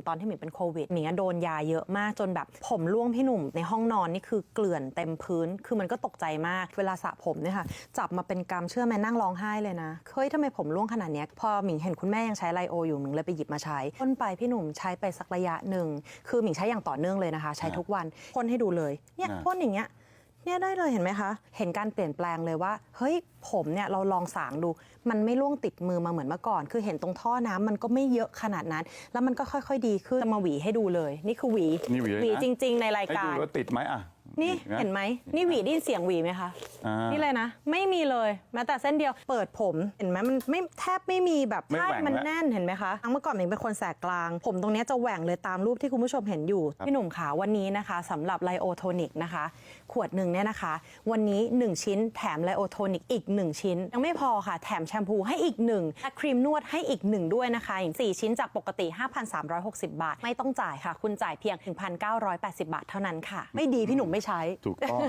มตอนที่หมิงเป็นโควิดหมิงอะโดนยาเยอะมากจนแบบ ผมร่วงพี่หนุ่มในห้องนอนนี่คือเกลื่อนเต็มพื้น คือมันก็ตกใจมากเวลาสระผมเนี่ยค่ะจับมาเป็นกรรมเชื่อไหมนั่งร้องไห้เลยนะเฮ้ยทำไมผมร่วงขนาดเนี้ยพอหมิงเห็นคุณแม่ยังใช้ไลโออยู่หมิงเลยไปหยิบมาใช้พ่นไปพี่หนุ่มใช้ไปสักระยะหนึ่งคือหมิงใช้อย่างต่อเนื่องเลยนะคะ ใช้ทุกวันพ่นให้ดูเลยเนี่ยอ่าพ่นอย่างเงี้ย เนี่ยได้เลยเห็นไหมคะ เห็นการเปลี่ยนแปลงเลยว่า เฮ้ยผมเนี่ยเราลองสางดู มันไม่ล่วงติดมือมาเหมือนเมื่อก่อน คือเห็นตรงท่อน้ำมันก็ไม่เยอะขนาดนั้น แล้วมันก็ค่อย ๆ ดีขึ้นจะมาหวีให้ดูเลย นี่คือหวีนี่หวีเลยนะ จริง ๆ ในรายให้กาดูร ว่าติดไหมอะ นี่เห็นไหมนี่หวีได้ยินเสียงหวีไหมคะ อ่า นี่เลยนะ ไม่มีเลยแม้แต่เส้นเดียวเปิดผมเห็นไหมมันไม่แทบไม่มีแบบไม่ใช่แหว่งมันแล้วแน่นเห็นไหมคะเมื่อก่อนหมิงเป็นคนแสกกลาง ผมตรงเนี้ยจะแหว่งเลยตามรูปที่คุณผู้ชมเห็นอยู่ครับพี่หนุ่มขาวันนี้นะคะสำหรับไลโอโทนิกนะคะ ขวดหนึ่งเนี่ยนะคะ วันนี้ 1 ชิ้นแถมไลโอโทนิกอีก 1 ชิ้น ยังไม่พอค่ะ แถมแชมพูให้อีกหนึ่งและครีมนวดให้อีกหนึ่งด้วยนะคะอีก4ชิ้นจากปกติ 5,360 บาท ไม่ต้องจ่ายค่ะ คุณจ่ายเพียง 1,980 บาทเท่านั้นค่ะ ไม่ดีพี่หนุ่มไม่ใช้ถูกต้อง